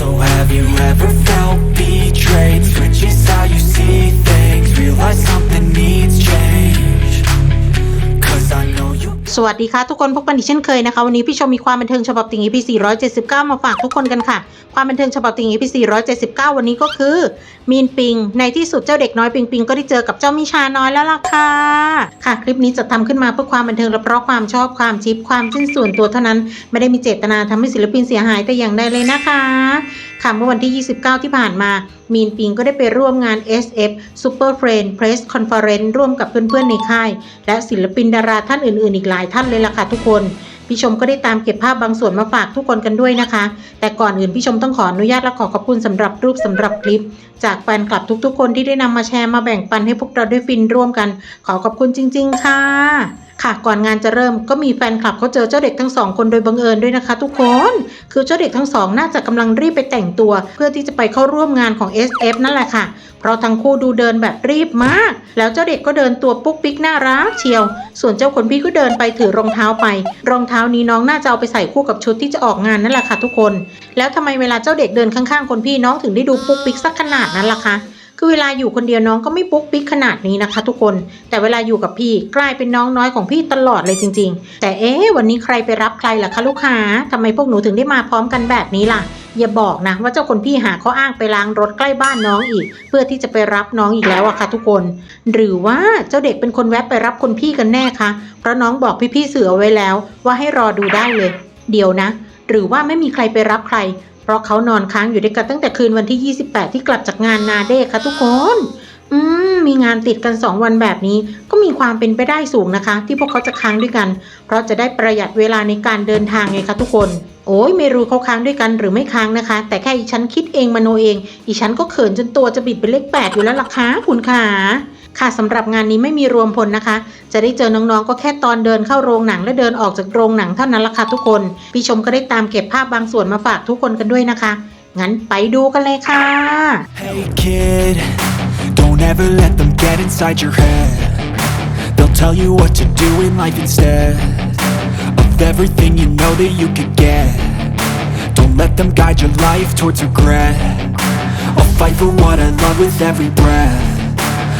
So have you ever felt betrayed? Switches สวัสดีค่ะทุกคนพบกันอีกเช่นเคยนะคะวันนี้พี่ชมมีความบันเทิงฉบับติ่ง EP 479 มาฝากทุกคนกันค่ะ ความบันเทิงฉบับติ่ง EP 479 วันนี้ก็คือ มีนปิง ในที่สุดเจ้าเด็กน้อยปิงปิงก็ได้เจอกับเจ้ามิชาน้อยแล้วล่ะค่ะ ค่ะ คลิปนี้จะทำขึ้นมาเพื่อความบันเทิงและเพราะความชอบความชิปความชื่นส่วนตัวเท่านั้น ไม่ได้มีเจตนาทำให้ศิลปินเสียหายแต่อย่างใดเลยนะคะค่ะเมื่อวันที่ 29 ที่ผ่านมา มีนปิงก็ได้ไปร่วมงาน SF Super Friend Press Conference ร่วมกับเพื่อนๆในค่าย และศิลปินดาราท่านอื่นๆ อีกหลายท่านเลยล่ะค่ะทุกคนพี่ชมก็ได้ตามเก็บภาพบางส่วนมาฝากทุกคนกันด้วยนะคะ แต่ก่อนอื่นพี่ชมต้องขออนุญาตและขอขอบคุณสำหรับรูปสำหรับคลิป จากแฟนคลับทุกๆ คนที่ได้นำมาแชร์มาแบ่งปันให้พวกเราได้ฟินร่วมกัน ขอขอบคุณจริง ๆ ค่ะ ค่ะก่อนงานจะเริ่มก็มีแฟนคลับเขาเจอเจ้าเด็กทั้งสองคนโดยบังเอิญด้วยนะคะ ทุกคน คือเจ้าเด็กทั้งสองน่าจะกำลังรีบไปแต่งตัว เพื่อที่จะไปเข้าร่วมงานของ SF นั่นแหละค่ะ เพราะทั้งคู่ดูเดินแบบรีบมาก แล้วเจ้าเด็กก็เดินตัวปุ๊กปิ๊กน่ารักเชียว ส่วนเจ้าคนพี่ก็เดินไปถือรองเท้าไป รองเท้านี้น้องน่าจะเอาไปใส่คู่กับชุดที่จะออกงานนั่นแหละค่ะ ทุกคน แล้วทำไมเวลาเจ้าเด็กเดินข้างๆคนพี่น้องถึงได้ดูปุ๊กปิ๊กสักขนาดนั้นล่ะคะ คือเวลาอยู่คนเดียวน้องก็ไม่ปุ๊กปิ๊กขนาดนี้นะคะ ทุกคน แต่เวลาอยู่กับพี่กลายเป็นน้องน้อยของพี่ตลอดเลยจริง ๆ แต่เอ๊ะวันนี้ใครไปรับใครล่ะคะลูกค้าทำไมพวกหนูถึงได้มาพร้อมกันแบบนี้ล่ะ อย่าบอกนะว่าเจ้าคนพี่หาข้ออ้างไปล้างรถใกล้บ้านน้องอีก เพื่อที่จะไปรับน้องอีกแล้วอะค่ะทุกคน หรือว่าเจ้าเด็กเป็นคนแวะไปรับคนพี่กันแน่คะเพราะน้องบอกพี่ๆเสือไว้แล้ว ว่าให้รอดูได้เลย เดี๋ยวนะ หรือว่าไม่มีใครไปรับใคร เพราะเขานอนค้างอยู่ด้วยกันตั้งแต่คืนวันที่ 28 ที่กลับจากงานนาเดย์ค่ะทุกคน อืม มีงานติดกัน 2 วันแบบนี้ ก็มีความเป็นไปได้สูงนะคะ ที่พวกเขาจะค้างด้วยกัน เพราะจะได้ประหยัดเวลาในการเดินทางไงคะทุกคนโอ้ยไม่รู้เขาค้างด้วยกันหรือไม่ค้างนะคะ แต่แค่อีฉันคิดเองมโนเอง อีฉันก็เขินจนตัวจะบิดเป็นเลขแปดอยู่แล้วล่ะคะคุณขา ค่ะสำหรับงานนี้ไม่มีรวมพลนะคะ จะได้เจอน้องๆก็แค่ตอนเดินเข้าโรงหนังและเดินออกจากโรงหนังเท่านั้นละค่ะทุกคน พี่ชมก็ได้ตามเก็บภาพบางส่วนมาฝากทุกคนกันด้วยนะคะ งั้นไปดูกันเลยค่ะ Hey kid, don't ever let them get inside your head They'll tell you what to do in life instead Of everything you know that you could get Don't let them guide your life towards regret I'll fight for what I love with every breath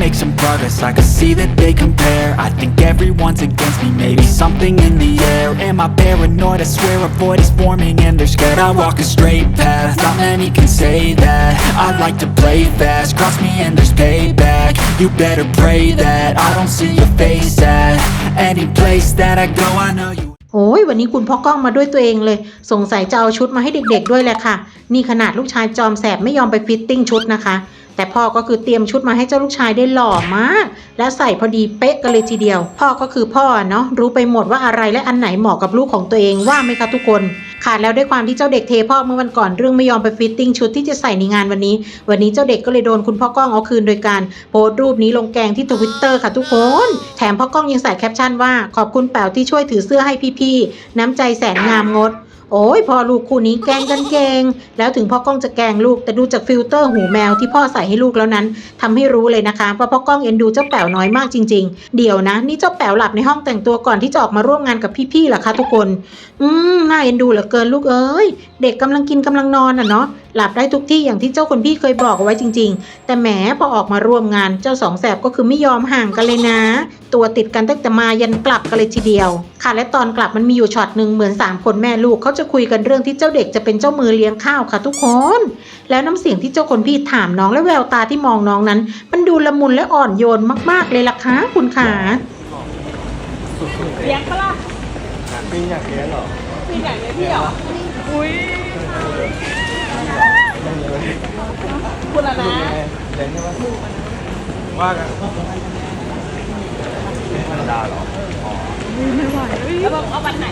make some progress, I can see that they compare I think everyone's against me, maybe something in the air Am I paranoid? I swear a void is forming and they're scared I walk a straight path, not many can say that I like to play fast, cross me and there's payback You better pray that I don't see your face at Any place that I go, I know you โอ้ยวันนี้คุณพ่อกล้องมาด้วยตัวเองเลย สงสัยจะเอาชุดมาให้เด็กๆด้วยแหละค่ะ นี่ขนาดลูกชายจอมแสบไม่ยอมไปฟิตติ้งชุดนะคะ แต่พ่อก็คือเตรียมชุดมาให้เจ้าลูกชายได้หล่อมาก และใส่พอดีเป๊ะกันเลยทีเดียว พ่อก็คือพ่อเนาะรู้ไปหมดว่าอะไรและอันไหนเหมาะกับลูกของตัวเองว่าไหมคะทุกคนค่ะแล้วด้วยความที่เจ้าเด็กเทพ่อเมื่อวันก่อนเรื่องไม่ยอมไปฟิตติ้งชุดที่จะใส่ในงานวันนี้ วันนี้เจ้าเด็กก็เลยโดนคุณพ่อกล้องเอาคืนโดยการโพสต์รูปนี้ลงแกงที่ทวิตเตอร์ค่ะทุกคน แถมพ่อกล้องยังใส่แคปชั่นว่าขอบคุณแป๋วที่ช่วยถือเสื้อให้พี่ๆน้ำใจแสนงามงด โอ้ยพ่อลูกคู่นี้แกล้งกันเก่งแล้วถึงพ่อกล้องจะแกล้งลูก แต่ดูจากฟิลเตอร์หูแมวที่พ่อใส่ให้ลูกแล้วนั้นทำให้รู้เลยนะคะว่าพ่อกล้องเอ็นดูเจ้าแป๋วน้อยมากจริง ๆ เดี๋ยวนะ นี่เจ้าแป๋วหลับในห้องแต่งตัวก่อนที่จะออกมาร่วมงานกับพี่ๆเหรอคะทุกคน อืมน่าเอ็นดูเหลือเกินลูกเอ้ยเด็กกำลังกินกำลังนอนอะเนาะหลับได้ทุกที่อย่างที่เจ้าคนพี่เคยบอกเอาไว้จริง ๆ แต่แหมพอออกมาร่วมงานเจ้าสองแสบก็คือไม่ยอมห่างกันเลยนะ ตัวติดกันตั้งแต่มายันกลับกันเลยทีเดียว ค่ะและตอนกลับมันมีอยู่ช็อตหนึ่งเหมือนสามคนแม่ลูกเขาจะคุยกันเรื่องที่เจ้าเด็กจะเป็นเจ้ามือเลี้ยงข้าวค่ะทุกคน แล้วน้ำเสียงที่เจ้าคนพี่ถามน้องและแววตาที่มองน้องนั้น มันดูละมุนและอ่อนโยนมาก ๆ เลยล่ะคะคุณขาเลี้ยงปะล่ะปิงอยากเลี้ยงเหรอมีอย่างเลยพี่เหรออุ้ยคุณละนะเลี้ยงใช่ไหมว่ากันธรรมดาเหรอแล้วบอกเอาวันไหน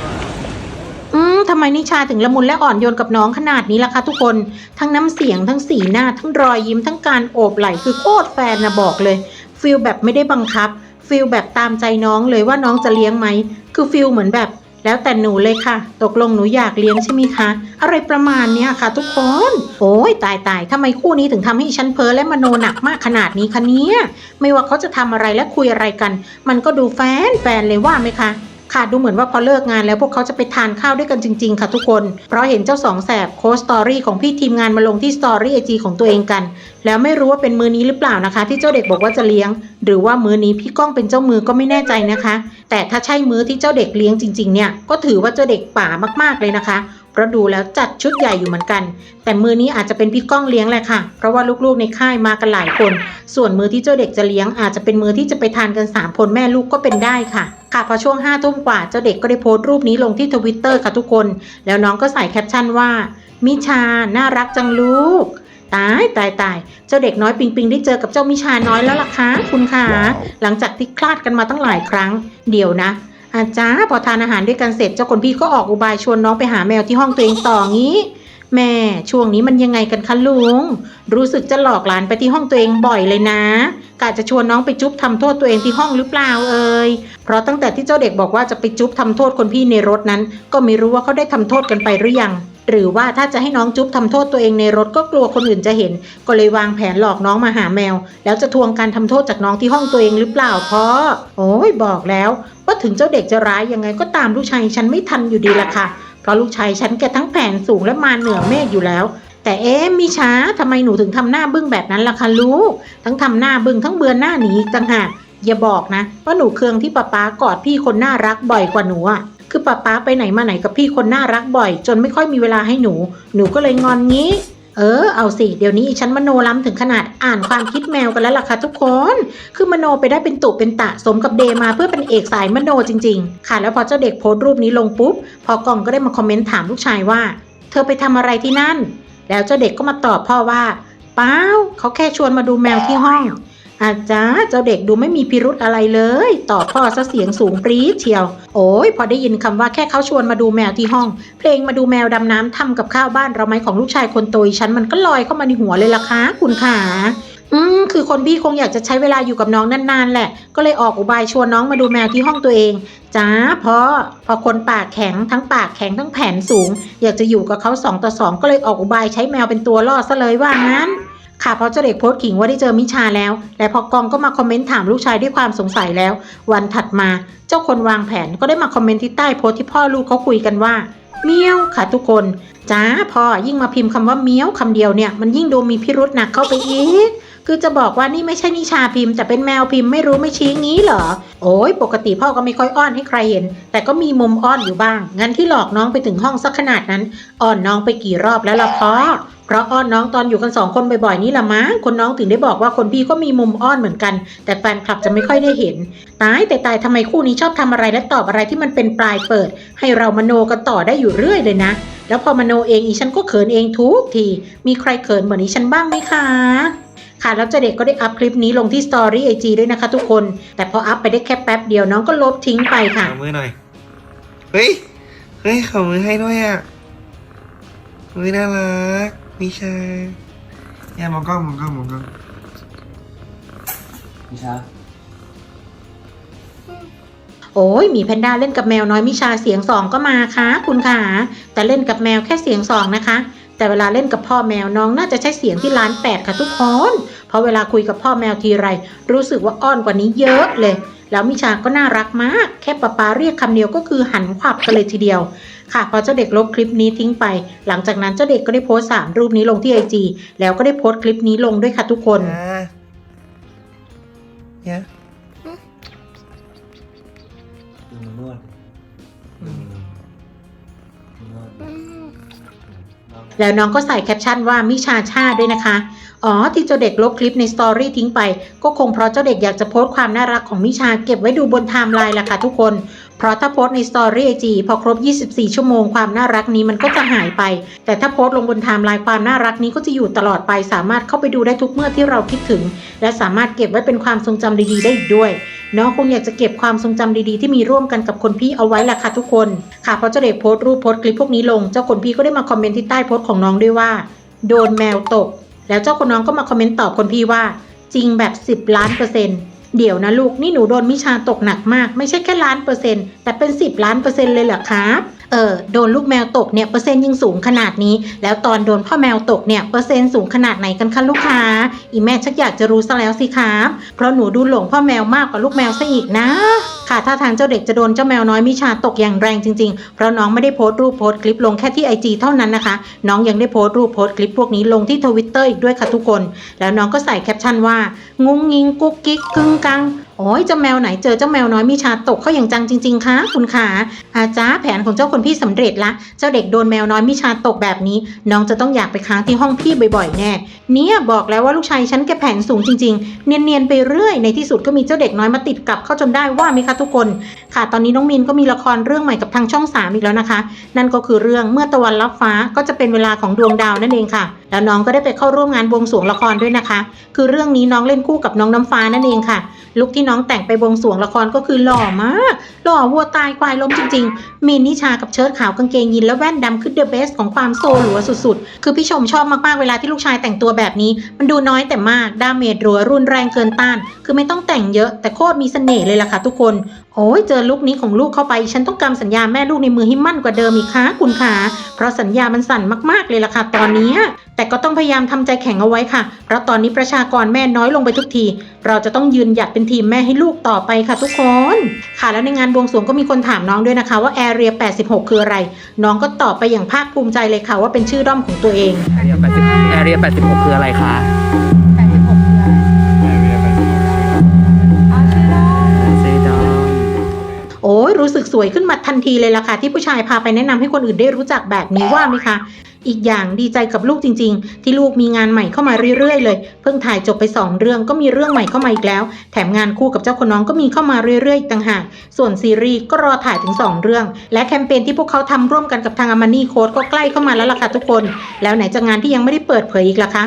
อืมทำไมนิชาถึงละมุนและอ่อนโยนกับน้องขนาดนี้ล่ะคะทุกคน ทั้งน้ำเสียงทั้งสีหน้า ทั้งรอยยิ้มทั้งการโอบไหล่คือโคตรแฟนนะบอกเลยฟิลแบบไม่ได้บังคับฟิลแบบตามใจน้องเลยว่าน้องจะเลี้ยงไหม คือฟิลเหมือนแบบ แล้วแต่หนูเลยค่ะ ตกลงหนูอยากเลี้ยงใช่ไหมคะ อะไรประมาณเนี้ยค่ะ ทุกคน โอ้ยตายตายทำไมคู่นี้ถึงทำให้ฉันเพ้อและมโนหนักมากขนาดนี้คะเนี่ยไม่ว่าเขาจะทำอะไรและคุยอะไรกัน มันก็ดูแฟนแฟนเลยว่าไหมคะ ค่ะดูเหมือนว่าพอเลิกงานแล้วพวกเขาจะไปทานข้าวด้วยกันจริง ๆ ค่ะทุกคน เพราะเห็นเจ้าสองแสบโค้สตอรี่ของพี่ทีมงานมาลงที่สตอรี่ไอจีของตัวเองกัน แล้วไม่รู้ว่าเป็นมือนี้หรือเปล่านะคะ ที่เจ้าเด็กบอกว่าจะเลี้ยง หรือว่ามือนี้พี่ก้องเป็นเจ้ามือก็ไม่แน่ใจนะคะ แต่ถ้าใช่มือที่เจ้าเด็กเลี้ยงจริงๆเนี่ยก็ถือว่าเจ้าเด็กป่ามากๆเลยนะคะ เพราะดูแล้วจัดชุดใหญ่อยู่เหมือนกัน แต่มือนี้อาจจะเป็นพี่ก้องเลี้ยงแหละค่ะ เพราะว่าลูกๆในค่ายมากันหลายคน ส่วนมือที่เจ้าเด็กจะเลี้ยงอาจจะเป็นมือที่จะไปทานกัน3คนแม่ลูกก็เป็นได้ค่ะค่ะพอช่วง5ทุ่มกว่าเจ้าเด็กก็ได้โพสต์รูปนี้ลงที่ทวิตเตอร์ค่ะทุกคน แล้วน้องก็ใส่แคปชั่นว่า มิชา น่ารักจังลูก ตายตายตาย เจ้าเด็กน้อยปิงปิงได้เจอกับเจ้ามิชาน้อยแล้วล่ะคะคุณค่ะหลังจากที่คลาดกันมาตั้งหลายครั้ง เดี๋ยวนะ อาจารย์พอทานอาหารด้วยกันเสร็จเจ้าคนพี่ก็ออกอุบายชวนน้องไปหาแมวที่ห้องตัวเองต่องี้ แม่ช่วงนี้มันยังไงกันคะลุง รู้สึกจะหลอกหลานไปที่ห้องตัวเองบ่อยเลยนะกะจะชวนน้องไปจุ๊บทำโทษตัวเองที่ห้องหรือเปล่าเอ่ยเพราะตั้งแต่ที่เจ้าเด็กบอกว่าจะไปจุ๊บทำโทษคนพี่ในรถนั้น ก็ไม่รู้ว่าเขาได้ทำโทษกันไปหรือยัง หรือว่าถ้าจะให้น้องจุ๊บทำโทษตัวเองในรถก็กลัวคนอื่นจะเห็น ก็เลยวางแผนหลอกน้องมาหาแมว แล้วจะทวงการทำโทษจากน้องที่ห้องตัวเองหรือเปล่าพ่อโอ้ยบอกแล้วว่าถึงเจ้าเด็กจะร้ายยังไงก็ตามลูกชายฉันไม่ทันอยู่ดีละค่ะ เพราะลูกชายฉันแกทั้งแผนสูงและมาเหนือเมฆอยู่แล้วแต่เอ๊ะมีช้าทำไมหนูถึงทำหน้าบึ้งแบบนั้นล่ะคะลูก ทั้งทำหน้าบึ้งทั้งเบือนหน้าหนีต่างหากอย่าบอกนะว่าหนูเคืองที่ป๊าป๊ากอดพี่คนน่ารักบ่อยกว่าหนูอะ คือป๊าป๊าไปไหนมาไหนกับพี่คนน่ารักบ่อย จนไม่ค่อยมีเวลาให้หนู หนูก็เลยงอนงี้ เออ เอาสิ เดี๋ยวนี้อีฉันมโนล้ำถึงขนาดอ่านความคิดแมวกันแล้วล่ะค่ะทุกคน คือมโนไปได้เป็นตุเป็นตะสมกับเดมาเพื่อเป็นเอกสายมโนจริง ๆ ค่ะ แล้วพอเจ้าเด็กโพสต์รูปนี้ลงปุ๊บ พอกล่องก็ได้มาคอมเมนต์ถามลูกชายว่า เธอไปทำอะไรที่นั่น แล้วเจ้าเด็กก็มาตอบพ่อว่าเปล่าเขาแค่ชวนมาดูแมวที่ห้อง อาจารย์เจ้าเด็กดูไม่มีพิรุธอะไรเลย ตอบพ่อซะเสียงสูงปรี๊ดเชียว โอ้ยพอได้ยินคำว่าแค่เขาชวนมาดูแมวที่ห้อง เพลงมาดูแมวดำน้ำทำกับข้าวบ้านเราไหมของลูกชายคนโตอีฉันมันก็ลอยเข้ามาในหัวเลยล่ะคะ คุณขาอืมคือคนพี่คงอยากจะใช้เวลาอยู่กับน้องนานๆแหละ ก็เลยออกอุบายชวนน้องมาดูแมวที่ห้องตัวเองจ้าพ่อพอคนปากแข็งทั้งปากแข็งทั้งแผนสูง อยากจะอยู่กับเขาสองต่อสองก็เลยออกอุบายใช้แมวเป็นตัวล่อซะเลยว่างั้น ค่ะเพราะเจเด็กโพสต์ขิงว่าได้เจอมิชาแล้ว และพอกองก็มาคอมเมนต์ถามลูกชายด้วยความสงสัยแล้ว วันถัดมาเจ้าคนวางแผนก็ได้มาคอมเมนต์ที่ใต้โพสต์ที่พ่อลูกเขาคุยกันว่าเมียวค่ะทุกคนจ้าพ่อยิ่งมาพิมพ์คำว่าเมียวคำเดียวเนี่ยมันยิ่งดูมีพิรุษหนักเข้าไปอีกคือจะบอกว่านี่ไม่ใช่นิชาพิมพ์แต่เป็นแมวพิมพ์ไม่รู้ไม่ชี้งี้เหรอ โอ้ยปกติพ่อก็ไม่ค่อยอ้อนให้ใครเห็น แต่ก็มีมุมอ้อนอยู่บ้าง งั้นที่หลอกน้องไปถึงห้องสักขนาดนั้น อ้อนน้องไปกี่รอบแล้วล่ะพ่อ เพราะอ้อนน้องตอนอยู่กันสองคนบ่อยๆนี่ละมั้งคนน้องถึงได้บอกว่าคนพี่ก็มีมุมอ้อนเหมือนกัน แต่แฟนคลับจะไม่ค่อยได้เห็น ตายแต่ตายทำไมคู่นี้ชอบทำอะไรและตอบอะไรที่มันเป็นปลายเปิด ให้เรามโนกันต่อได้อยู่เรื่อยเลยนะ แล้วพอมโนเองอีฉันก็เขินเองทุกทีมีใครเขินเหมือนอีฉันบ้างไหมคะค่ะแล้วเจเด็กก็ได้อัพคลิปนี้ลงที่สตอรี่ไอจีด้วยนะคะทุกคน แต่พออัพไปได้แค่แป๊บเดียวน้องก็ลบทิ้งไปค่ะขอมือหน่อยเฮ้ยเฮ้ยขอมือให้ด้วยอะมือน่ารัก มิชาเนี่ยมองกล้องมองกล้องมองกล้องนิชาโอ้ยหมีแพนด้าเล่นกับแมวน้อยมิชาเสียงสองก็มาค่ะ คุณขาแต่เล่นกับแมวแค่เสียงสองนะคะ แต่เวลาเล่นกับพ่อแมวน้องน่าจะใช้เสียงที่ล้านแปดค่ะทุกคนเพราะเวลาคุยกับพ่อแมวทีไร รู้สึกว่าอ้อนกว่านี้เยอะเลย แล้วมิชาก็น่ารักมาก แค่ป๊าป๊าเรียกคำเดียวก็คือหันขวับกันเลยทีเดียว ค่ะ พอเจ้าเด็กลบคลิปนี้ทิ้งไป หลังจากนั้นเจ้าเด็กก็ได้โพสต์สามรูปนี้ลงที่ไอจีแล้วก็ได้โพสต์คลิปนี้ลงด้วยค่ะทุกคนอ่าเนี่ยดูมันนวดอืมนวดลองแล้วน้องก็ใส่แคปชั่นว่ามิชาชาด้วยนะคะ อ๋อที่เจ้าเด็กลบคลิปในสตอรี่ทิ้งไป ก็คงเพราะเจ้าเด็กอยากจะโพสต์ความน่ารักของมิชาเก็บไว้ดูบนไทม์ไลน์ล่ะค่ะทุกคน เพราะถ้าโพสต์ในสตอรี่ไอจีพอครบ 24 ชั่วโมงความน่ารักนี้มันก็จะหายไป แต่ถ้าโพสต์ลงบนไทม์ไลน์ความน่ารักนี้ก็จะอยู่ตลอดไป สามารถเข้าไปดูได้ทุกเมื่อที่เราคิดถึง และสามารถเก็บไว้เป็นความทรงจำดีๆ ได้อีกด้วยน้องคงอยากจะเก็บความทรงจำดีๆที่มีร่วมกันกับคนพี่เอาไว้ล่ะค่ะทุกคนค่ะพราะเจ้าเด็กโพสต์รูปโพสต์คลิปพวกนี้ลงเจ้าคนพี่ก็ได้มาคอมเมนต์ที่ใต้โพสต์ของน้องด้วยว่า โดนแมวตก แล้วเจ้าคนน้องก็มาคอมเมนต์ตอบคนพี่ว่า จริงแบบ 10 ล้านเปอร์เซ็นต์เดี๋ยวนะลูกนี่หนูโดนมิชาตกหนักมาก ไม่ใช่แค่ล้านเปอร์เซ็นต์แต่เป็น 10 ล้านเปอร์เซ็นต์เลยเหรอครับ เออโดนลูกแมวตกเนี่ยเปอร์เซ็นต์ยังสูงขนาดนี้ แล้วตอนโดนพ่อแมวตกเนี่ยเปอร์เซ็นต์สูงขนาดไหนกันคะลูกค้า อีแม่ชักอยากจะรู้ซะแล้วสิครับเพราะหนูดูหลงพ่อแมวมากกว่าลูกแมวซะอีกนะ ค่ะถ้าทางเจ้าเด็กจะโดนเจ้าแมวน้อยมิชาตกอย่างแรงจริง ๆ เพราะน้องไม่ได้โพสต์รูปโพสต์คลิปลงแค่ที่ไอจีเท่านั้นนะคะ น้องยังได้โพสต์รูปโพสต์คลิปพวกนี้ลงที่ทวิตเตอร์อีกด้วยค่ะทุกคน แล้วน้องก็ใส่แคปชั่นว่า งุ้งงิงกุ๊กกิ๊กกึ้งกัง โอ้ยเจ้าแมวไหนเจอเจ้าแมวน้อยมิชาตกเข้าอย่างจังจริง ๆคะคุณขาอาจ้าแผนของเจ้าคนพี่สำเร็จละ เจ้าเด็กโดนแมวน้อยมิชาตกแบบนี้ น้องจะต้องอยากไปค้างที่ห้องพี่บ่อยๆแน่เนี่ยบอกแล้วว่าลูกชายฉันแกแผนสูงจริงๆ เนียนๆไปเรื่อยในที่สุดก็มีเจ้าเด็กน้อยมาติดกับเข้าจนได้ว่าไหมคะทุกคน ค่ะ ตอนนี้น้องมินก็มีละครเรื่องใหม่กับทางช่อง3อีกแล้วนะคะ นั่นก็คือเรื่องเมื่อตะวันรับฟ้าก็จะเป็นเวลาของดวงดาวนั่นเองค่ะ แล้วน้องก็ได้ไปเข้าร่วมงานบวงสรวงละครด้วยนะคะ คือเรื่องนี้น้องเล่นคู่กับน้องน้ำฟ้านั่นเองค่ะ ลุคที่น้องแต่งไปบวงสรวงละครก็คือหล่อมาก หล่อวัวตายควายล้มจริงๆ มีนิชากับเชิ้ตขาวกางเกงยีนและแว่นดำคือเดอะเบสของความโซหลัวสุดๆ คือพี่ชมชอบมากๆเวลาที่ลูกชายแต่งตัวแบบนี้ มันดูน้อยแต่มากดาเมจรัวรุนแรงเกินต้าน คือไม่ต้องแต่งเยอะแต่โคตรมีเสน่ห์เลยล่ะค่ะทุกคน โอ้ยเจอลุคนี้ของลูกเข้าไป ฉันต้องกำสัญญาแม่ลูกในมือให้มั่นกว่าเดิมอีกค่ะคุณขาเพราะสัญญามันสั่นมากๆเลยล่ะค่ะตอนนี้ แต่ก็ต้องพยายามทำใจแข็งเอาไว้ค่ะเพราะตอนนี้ประชากรแม่น้อยลงไปทุกที เราจะต้องยืนหยัดเป็นทีมแม่ให้ลูกต่อไปค่ะทุกคน ค่ะแล้วในงานบวงสรวงก็มีคนถามน้องด้วยนะคะ ว่าแอเรีย86 คืออะไร น้องก็ตอบไปอย่างภาคภูมิใจเลยค่ะว่าเป็นชื่อด้อมของตัวเองแอเรีย80แอเรีย86 คืออะไรคะเซดอนโอ้ยรู้สึกสวยขึ้นมาทันทีเลยล่ะค่ะ ที่ผู้ชายพาไปแนะนำให้คนอื่นได้รู้จักแบบนี้ว่าไหมคะ อีกอย่างดีใจกับลูกจริง ๆ ที่ลูกมีงานใหม่เข้ามาเรื่อยๆ เลย เพิ่งถ่ายจบไป 2 เรื่องก็มีเรื่องใหม่เข้ามาอีกแล้ว แถมงานคู่กับเจ้าคนน้องก็มีเข้ามาเรื่อยๆอีกต่างหากส่วนซีรีส์ก็รอถ่ายถึง 2 เรื่อง และแคมเปญที่พวกเขาทำร่วมกันกับทางอามานี่โค้ดก็ใกล้เข้ามาแล้วล่ะค่ะทุกคน แล้วไหนจะงานที่ยังไม่ได้เปิดเผยอีกล่ะคะ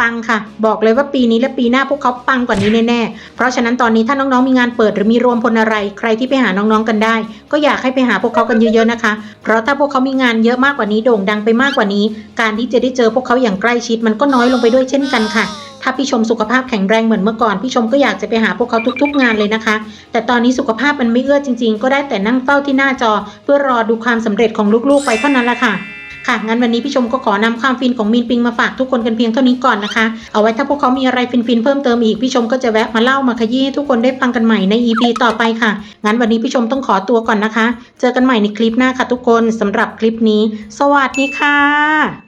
ปังค่ะ บอกเลยว่าปีนี้และปีหน้าพวกเขาปังกว่านี้แน่ๆ เพราะฉะนั้นตอนนี้ถ้าน้องๆมีงานเปิดหรือมีรวมพลอะไร ใครที่ไปหาน้องๆกันได้ ก็อยากให้ไปหาพวกเขากันเยอะๆนะคะ เพราะถ้าพวกเขามีงานเยอะมากกว่านี้โด่งดังไปมากกว่านี้ การที่จะได้เจอพวกเขาอย่างใกล้ชิดมันก็น้อยลงไปด้วยเช่นกันค่ะถ้าพี่ชมสุขภาพแข็งแรงเหมือนเมื่อก่อนพี่ชมก็อยากจะไปหาพวกเขาทุกๆ งานเลยนะคะ แต่ตอนนี้สุขภาพมันไม่เอื้อจริง ๆ ก็ได้แต่นั่งเฝ้าที่หน้าจอ เพื่อรอดูความสำเร็จของลูกๆไปเท่านั้นละค่ะ ค่ะงั้นวันนี้พี่ชมก็ขอนำความฟินของมีนปิงมาฝากทุกคนกันเพียงเท่านี้ก่อนนะคะ เอาไว้ถ้าพวกเขามีอะไรฟินๆเพิ่มเติมอีกพี่ชมก็จะแวะมาเล่ามาขยี้ให้ทุกคนได้ฟังกันใหม่ใน EP ต่อไปค่ะ งั้นวันนี้พี่ชมต้องขอตัวก่อนนะคะ เจอกันใหม่ในคลิปหน้าค่ะทุกคนสำหรับคลิปนี้ สวัสดีค่ะ